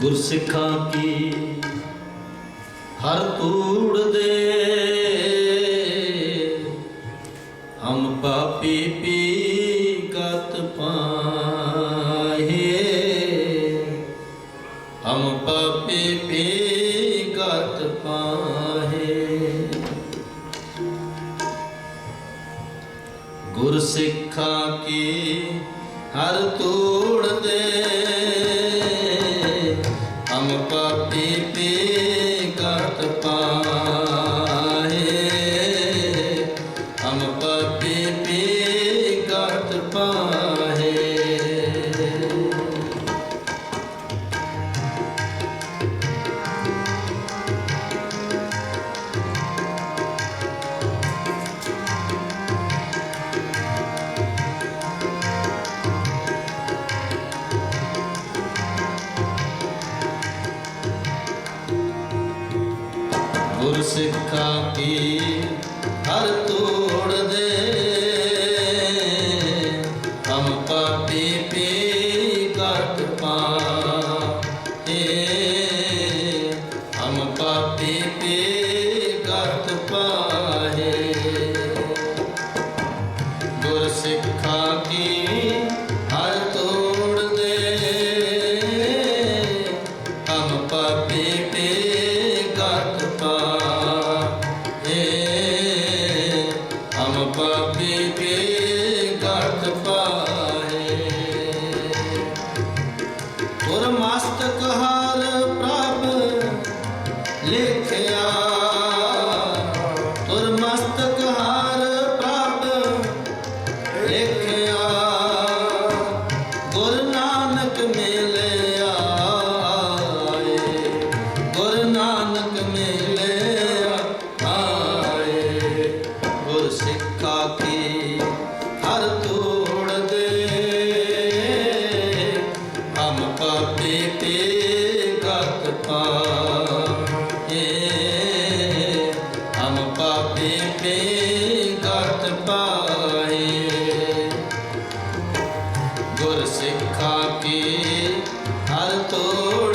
ਗੁਰਸਿੱਖਾਂ ਕੀ ਹਰ ਤੂੜ ਦੇ ਹਮ ਪਾਪੀ ਗੁਰ ਸਿੱਖਾਂ ਕੀ ਹਰ ਤੂੰ ਖਾ ਕੇ ਹਰ ਤੋ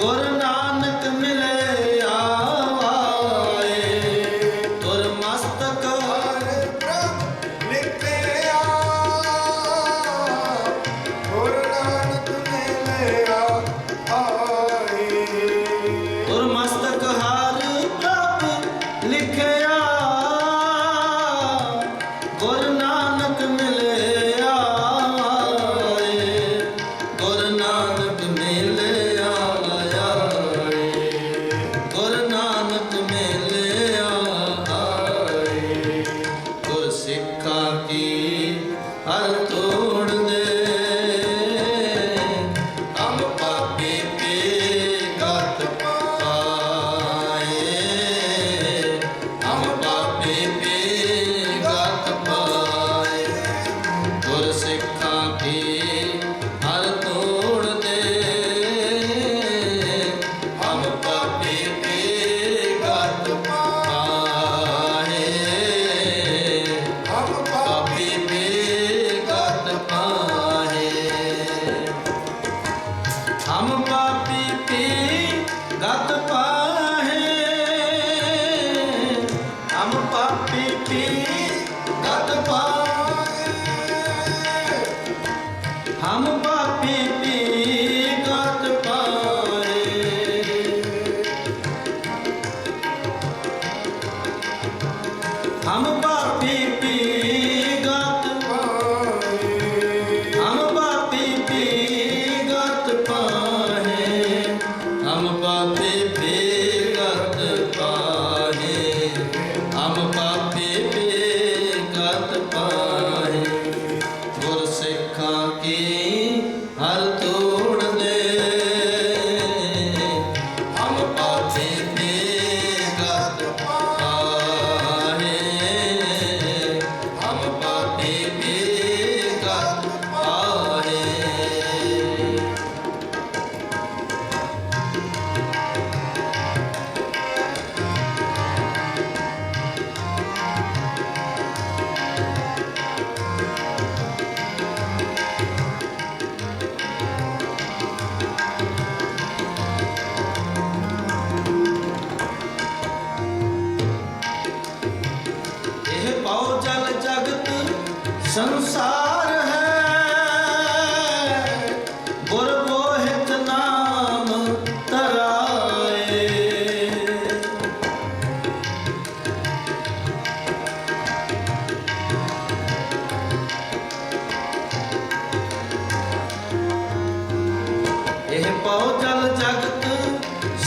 ਗੁਰ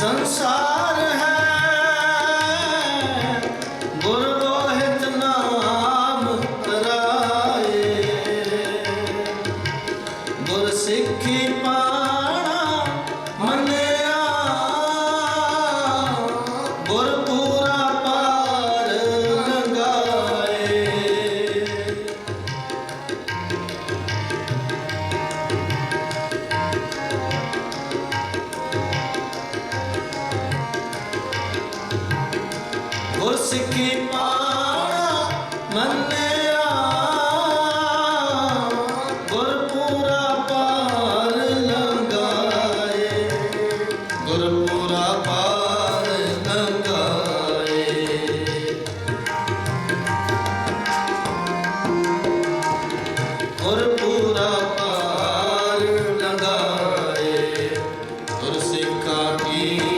Sansa ਸਿੱਖੀ ਪਾਣਾ ਮੰਨਿਆ ਗੁਰਪੂਰਾ ਪਾਰ ਲੰਗਾਏ ਗੁਰਪੂਰਾ ਪਾਰ ਲੰਗਾਏ ਗੁਰਪੂਰਾ ਪਾਰ ਲੰਗਾਏ ਗੁਰਸਿੱਖਾਂ ਕੀ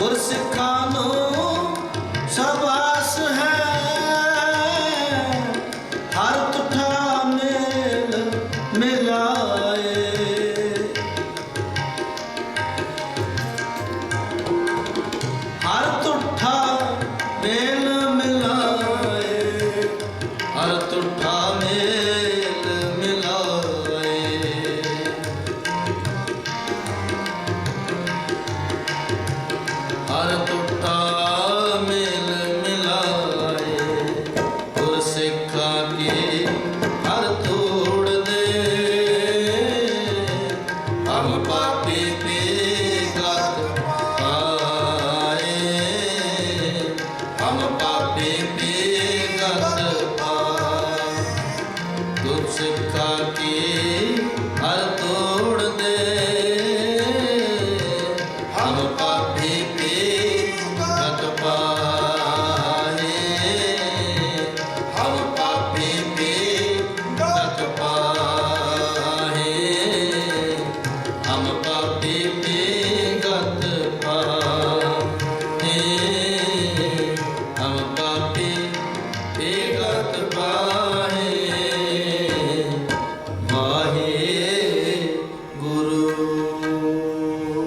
Por esse calor I'm not Prabhupada